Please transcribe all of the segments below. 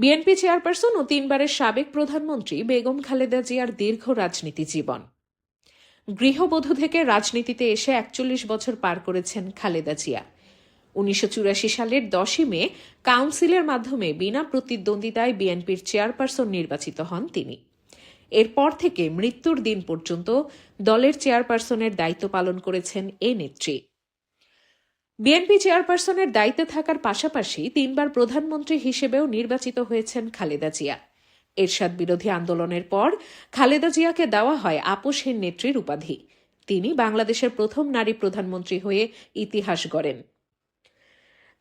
BNP chairperson ও তিনবারের সাবেক প্রধানমন্ত্রী বেগম খালেদা জিয়ার দীর্ঘ রাজনীতি জীবন। গৃহবধূ থেকে রাজনীতিতে এসে একচল্লিশ বছর পার করেছেন খালেদা জিয়া। উনিশশো চুরাশি সালের দশই মে কাউন্সিলের মাধ্যমে বিনা প্রতিদ্বন্দ্বিতায় বিএনপির চেয়ারপারসন নির্বাচিত হন তিনি। এরপর থেকে মৃত্যুর দিন পর্যন্ত দলের চেয়ারপারসনের দায়িত্ব পালন করেছেন এ নেত্রী। বিএনপি চেয়ারপারসনের দায়িত্বে থাকার পাশাপাশি তিনবার প্রধানমন্ত্রী হিসেবেও নির্বাচিত হয়েছেন খালেদা জিয়া। এরশাদ বিরোধী আন্দোলনের পর খালেদা জিয়াকে দেওয়া হয় আপোষহীন নেত্রীর উপাধি। তিনি বাংলাদেশের প্রথম নারী প্রধানমন্ত্রী হয়ে ইতিহাস গড়েন।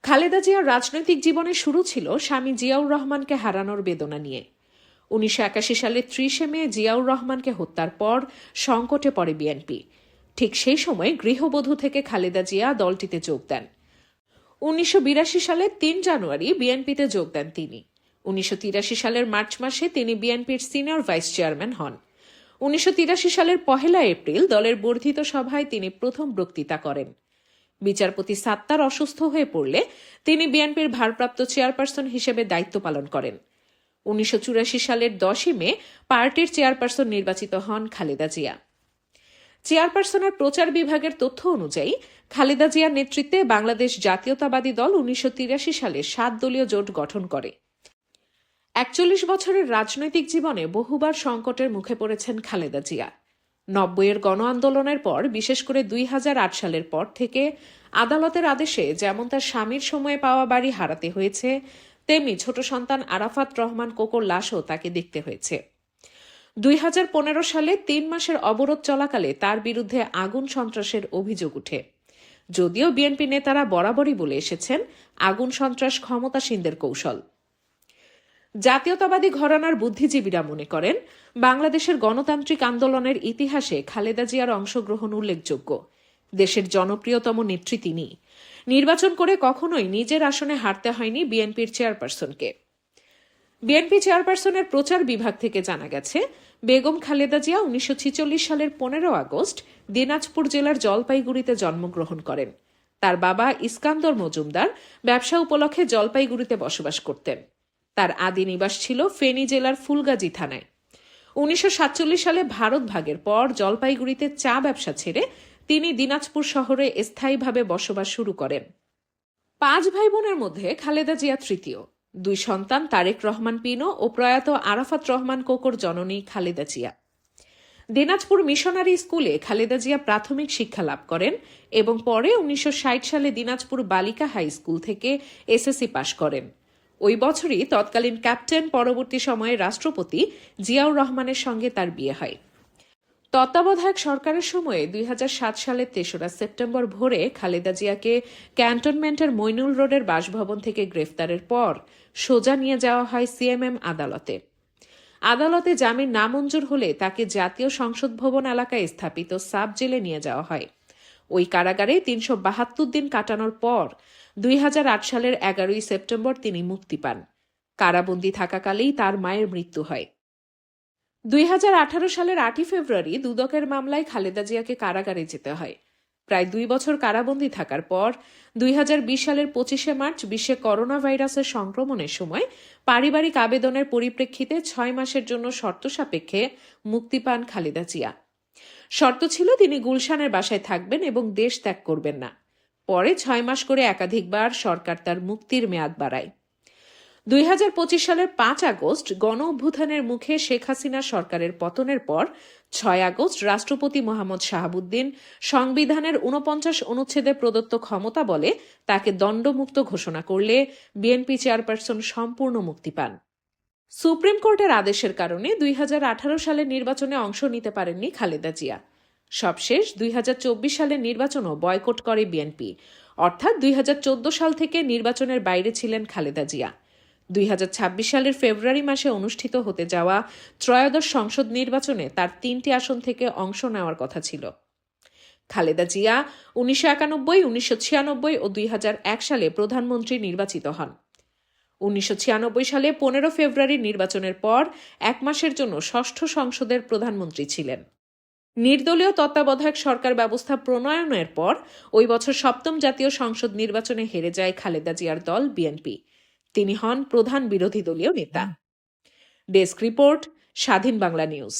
খালেদা জিয়ার রাজনৈতিক জীবনে শুরু ছিল স্বামী জিয়াউর রহমানকে হারানোর বেদনা নিয়ে। উনিশশো একাশি সালের ত্রিশে মে জিয়াউর রহমানকে হত্যার পর সংকটে পড়ে বিএনপি। ঠিক সেই সময় গৃহবধূ থেকে খালেদা জিয়া দলটিতে যোগ দেন। উনিশশো বিরাশি সালের তিন জানুয়ারি বিএনপিতে যোগ দেন তিনি। উনিশশো তিরাশি সালের মার্চ মাসে তিনি বিএনপির সিনিয়র ভাইস চেয়ারম্যান হন। উনিশশো তিরাশি সালের পহেলা এপ্রিল দলের বর্ধিত সভায় তিনি প্রথম বক্তৃতা করেন। বিচারপতি সাত্তার অসুস্থ হয়ে পড়লে তিনি বিএনপির ভারপ্রাপ্ত চেয়ারপারসন হিসেবে দায়িত্ব পালন করেন। উনিশশো চুরাশি সালের দশই মে পার্টির চেয়ারপারসন নির্বাচিত হন খালেদা জিয়া। চেয়ারপারসনের প্রচার বিভাগের তথ্য অনুযায়ী, খালেদা জিয়ার নেতৃত্বে বাংলাদেশ জাতীয়তাবাদী দল উনিশশো তিরাশি সালে সাত দলীয় জোট গঠন করে। একচল্লিশ বছরের রাজনৈতিক জীবনে বহুবার সংকটের মুখে পড়েছেন খালেদা জিয়া। নব্বইয়ের গণ আন্দোলনের পর, বিশেষ করে দুই হাজার আট সালের পর থেকে আদালতের আদেশে যেমন তার স্বামীর সময়ে পাওয়া বাড়ি হারাতে হয়েছে, তেমনি ছোট সন্তান আরাফাত রহমান কোকর লাশও তাকে দেখতে হয়েছে। দুই হাজার পনেরো সালে তিন মাসের অবরোধ চলাকালে তার বিরুদ্ধে আগুন সন্ত্রাসের অভিযোগ উঠে। যদিও বিএনপি নেতারা বরাবরই বলে এসেছেন, আগুন সন্ত্রাস ক্ষমতাসীনদের কৌশল। জাতীয়তাবাদী ঘরানার বুদ্ধিজীবীরা মনে করেন, বাংলাদেশের গণতান্ত্রিক আন্দোলনের ইতিহাসে খালেদা জিয়ার অংশগ্রহণ উল্লেখযোগ্য। দেশের জনপ্রিয়তম নেত্রী তিনি। নির্বাচন করে কখনোই নিজের আসনে হারতে হয়নি বিএনপির চেয়ারপারসনকে। বিএনপি চেয়ারপারসনের প্রচার বিভাগ থেকে জানা গেছে, বেগম খালেদা জিয়া উনিশশো সালের পনেরো আগস্ট দিনাজপুর জেলার জলপাইগুড়িতে জন্মগ্রহণ করেন। তার বাবা ইস্কান্দর মজুমদার ব্যবসা উপলক্ষে জলপাইগুড়িতে বসবাস করতেন। তার আদি নিবাস ছিল ফেনী জেলার ফুলগাজী থানায়। উনিশশো সাতচল্লিশ সালে ভারত ভাগের পর জলপাইগুড়িতে চা ব্যবসা ছেড়ে তিনি দিনাজপুর শহরে স্থায়ীভাবে বসবাস শুরু করেন। পাঁচ ভাই বোনের মধ্যে খালেদা জিয়া তৃতীয়। দুই সন্তান, তারেক রহমান পিনো ও প্রয়াত আরাফাত রহমান কোকর জননী খালেদা জিয়া। দিনাজপুর মিশনারি স্কুলে খালেদা জিয়া প্রাথমিক শিক্ষা লাভ করেন এবং পরে উনিশশো ষাট সালে দিনাজপুর বালিকা হাই স্কুল থেকে এসএসসি পাশ করেন। ওই বছরই তৎকালীন ক্যাপ্টেন পরবর্তী সময়ে রাষ্ট্রপতি জিয়াউর রহমানের সঙ্গে তার বিয়ে হয়। তত্ত্বাবধায়ক সরকারের সময়ে দুই হাজার সাত সালের তেসরা সেপ্টেম্বর ভোরে খালেদা জিয়াকে ক্যান্টনমেন্টের মইনুল রোডের বাসভবন থেকে গ্রেফতারের পর সোজা নিয়ে যাওয়া হয় সিএমএম আদালতে। আদালতে জামিন নামঞ্জুর হলে তাকে জাতীয় সংসদ ভবন এলাকায় স্থাপিত সাব জেলে নিয়ে যাওয়া হয়। ওই কারাগারে তিনশো বাহাত্তর দিন কাটানোর পর দুই হাজার আট সালের এগারোই সেপ্টেম্বর তিনি মুক্তি পান। কারাবন্দী থাকাকালেই তার মায়ের মৃত্যু হয়। দুই হাজার আঠারো সালের আটই ফেব্রুয়ারি দুদকের মামলায় খালেদা জিয়াকে কারাগারে যেতে হয়। প্রায় দুই বছর কারাবন্দী থাকার পর দুই হাজার বিশ সালের পঁচিশে মার্চ বিশ্বে করোনা ভাইরাসের সংক্রমণের সময় পারিবারিক আবেদনের পরিপ্রেক্ষিতে ছয় মাসের জন্য শর্ত সাপেক্ষে মুক্তি পান খালেদা জিয়া। শর্ত ছিল তিনি গুলশানের বাসায় থাকবেন এবং দেশ ত্যাগ করবেন না। পরে ছয় মাস করে একাধিকবার সরকার তার মুক্তির মেয়াদ বাড়ায়। দুই হাজার পঁচিশ সালের পাঁচ আগস্ট গণ অভ্যুত্থানের মুখে শেখ হাসিনা সরকারের পতনের পর ছয় আগস্ট রাষ্ট্রপতি মোহাম্মদ শাহাবুদ্দিন সংবিধানের উনপঞ্চাশ অনুচ্ছেদে প্রদত্ত ক্ষমতা বলে তাকে দণ্ডমুক্ত ঘোষণা করলে বিএনপি চেয়ারপারসন সম্পূর্ণ মুক্তি পান। সুপ্রিম কোর্টের আদেশের কারণে দুই হাজার আঠারো সালের নির্বাচনে অংশ নিতে পারেননি খালেদা জিয়া। সবশেষ দুই হাজার চব্বিশ সালের নির্বাচনও বয়কট করে বিএনপি। অর্থাৎ দুই হাজার চোদ্দ সাল থেকে নির্বাচনের বাইরে ছিলেন খালেদা জিয়া। দুই হাজার ছাব্বিশ সালের ফেব্রুয়ারি মাসে অনুষ্ঠিত হতে যাওয়া ত্রয়োদশ সংসদ নির্বাচনে তার তিনটি আসন থেকে অংশ নেওয়ার কথা ছিল। খালেদা জিয়া উনিশশো একানব্বই, উনিশশো ছিয়ানব্বই ও দুই হাজার এক সালে প্রধানমন্ত্রী নির্বাচিত হন। উনিশশো ছিয়ানব্বই সালে পনেরো ফেব্রুয়ারি নির্বাচনের পর এক মাসের জন্য ষষ্ঠ সংসদের প্রধানমন্ত্রী ছিলেন। নির্দলীয় তত্ত্বাবধায়ক সরকার ব্যবস্থা প্রণয়নের পর ওই বছর সপ্তম জাতীয় সংসদ নির্বাচনে হেরে যায় খালেদা জিয়ার দল বিএনপি। তিনি হন প্রধান বিরোধী দলীয় নেতা। ডেস্ক রিপোর্ট স্বাধীন বাংলা নিউজ।